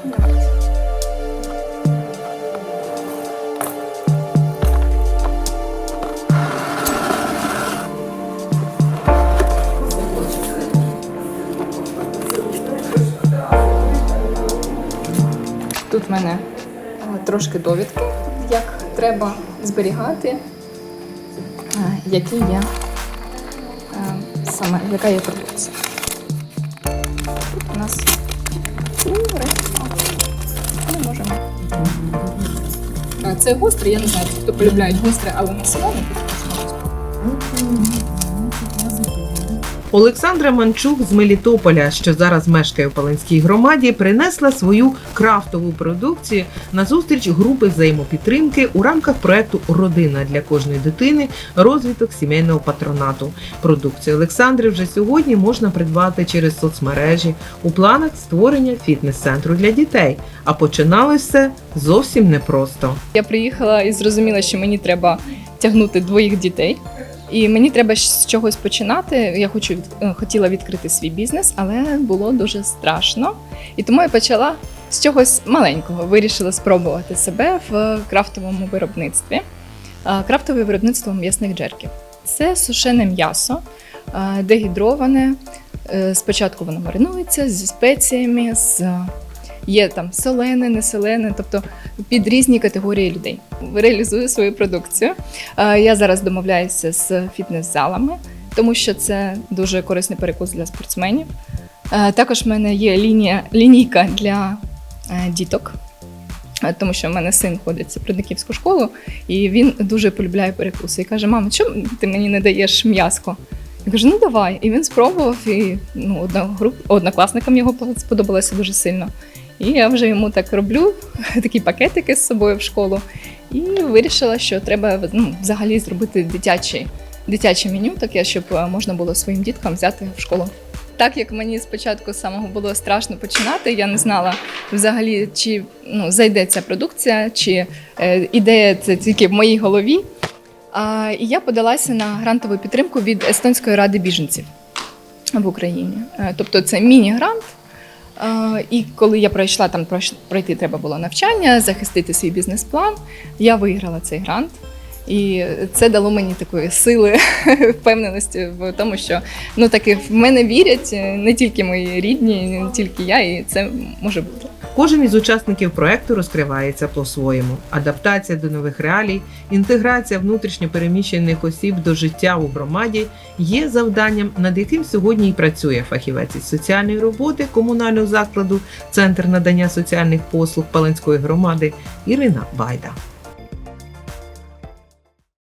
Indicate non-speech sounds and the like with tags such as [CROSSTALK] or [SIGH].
Тут в мене е, трошки довідки, як треба зберігати, е, які є е, саме, яка є продукція. Тут у нас кури. Е, Це гостре, я не знаю, хто полюбляють гостре, але на солоне тут можна. Олександра Манчук з Мелітополя, що зараз мешкає у Паланській громаді, принесла свою крафтову продукцію на зустріч групи взаємопідтримки у рамках проекту Родина для кожної дитини розвиток сімейного патронату. Продукцію Олександри вже сьогодні можна придбати через соцмережі у планах створення фітнес-центру для дітей. А починалось все зовсім непросто. Я приїхала і зрозуміла, що мені треба тягнути двоїх дітей. І мені треба з чогось починати. Я хочу е, хотіла відкрити свій бізнес, але було дуже страшно. І тому я почала з чогось маленького. Вирішила спробувати себе в крафтовому виробництві. Крафтове виробництво м'ясних джерків. Це сушене м'ясо, дегідроване. Е, Спочатку воно маринується зі спеціями, з є там солене, неселене, тобто під різні категорії людей. Реалізую свою продукцію. Я зараз домовляюся з фітнес-залами, тому що це дуже корисний перекус для спортсменів. Також в мене є лінія, лінійка для е, діток. Тому що в мене син ходить в придниківську школу, і він дуже полюбляє перекуси. І каже: мама, чому ти мені не даєш м'яско? Я кажу, ну давай. І він спробував, і ну, одна груп, однокласникам його сподобалося дуже сильно. І я вже йому так роблю [LAUGHS] такі пакетики з собою в школу. І вирішила, що треба ну, взагалі зробити дитяче, дитяче меню, таке, щоб е, можна було своїм діткам взяти в школу. Так як мені спочатку самого було страшно починати, я не знала взагалі, чи ну, зайде ця продукція, чи е, ідея це тільки в моїй голові. А, і я подалася на грантову підтримку від Естонської ради біженців в Україні. Е, Тобто це міні-грант. І коли я пройшла там пройти, треба було навчання, захистити свій бізнес-план. Я виграла цей грант. І це дало мені такої сили, [LAUGHS] впевненості в тому, що ну таки в мене вірять не тільки мої рідні, не тільки я, і це може бути. Кожен із учасників проекту розкривається по-своєму. Адаптація до нових реалій, інтеграція внутрішньо переміщених осіб до життя у громаді є завданням, над яким сьогодні і працює фахівець із соціальної роботи комунального закладу Центр надання соціальних послуг Паленської громади Ірина Байда.